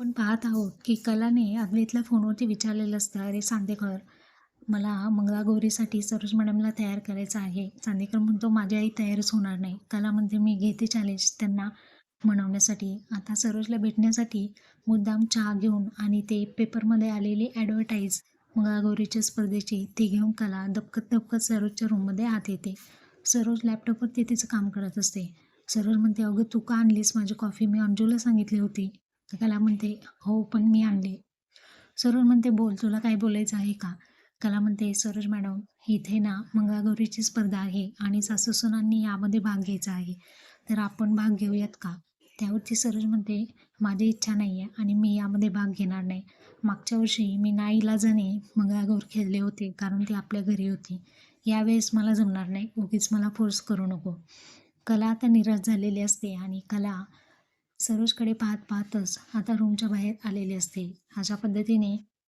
आपण पाहत आहोत की कलाने अद्वैतला फोनवरती विचारलेलं असतं अरे सांदेकर मला मंगळागौरीसाठी सरोज मॅडमला तयार करायचं आहे. चांदेकर म्हणतो माझी आई तयारच होणार नाही. कला म्हणते मी घेते चॅलेंज त्यांना म्हणवण्यासाठी. आता सरोजला भेटण्यासाठी मुद्दाम चहा घेऊन आणि ते पेपरमध्ये आलेली ॲडव्हर्टाईज मंगळागौरीच्या स्पर्धेची ती घेऊन कला दबकत दबकत सरोजच्या रूममध्ये आत येते. सरोज लॅपटॉपवरती तिचं काम करत असते. सरोज म्हणते अगं तू का आणलीस माझी कॉफी मी अंजूला सांगितली होती. तर कला म्हणते हो पण मी आणले. सरोज म्हणते बोल तुला काय बोलायचं आहे का? कला म्हणते सरोज मॅडम इथे ना मंगळागौरीची स्पर्धा आहे आणि सासू सुनांनी यामध्ये भाग घ्यायचा आहे. तर आपण भाग घेऊयात का? त्यावरती सरोज म्हणते माझी इच्छा नाही आहे आणि मी यामध्ये भाग घेणार नाही. मागच्या वर्षी मी नाईलाजाने मंगळागौर खेळले होते कारण ती आपल्या घरी होती. यावेळेस मला जमणार नाही. उगीच मला फोर्स करू नको. कला आता निराश झालेली असते आणि कला सरोजकडे पाहत पाहतच आता रूमच्या बाहेर आलेली असते. अशा पद्धतीने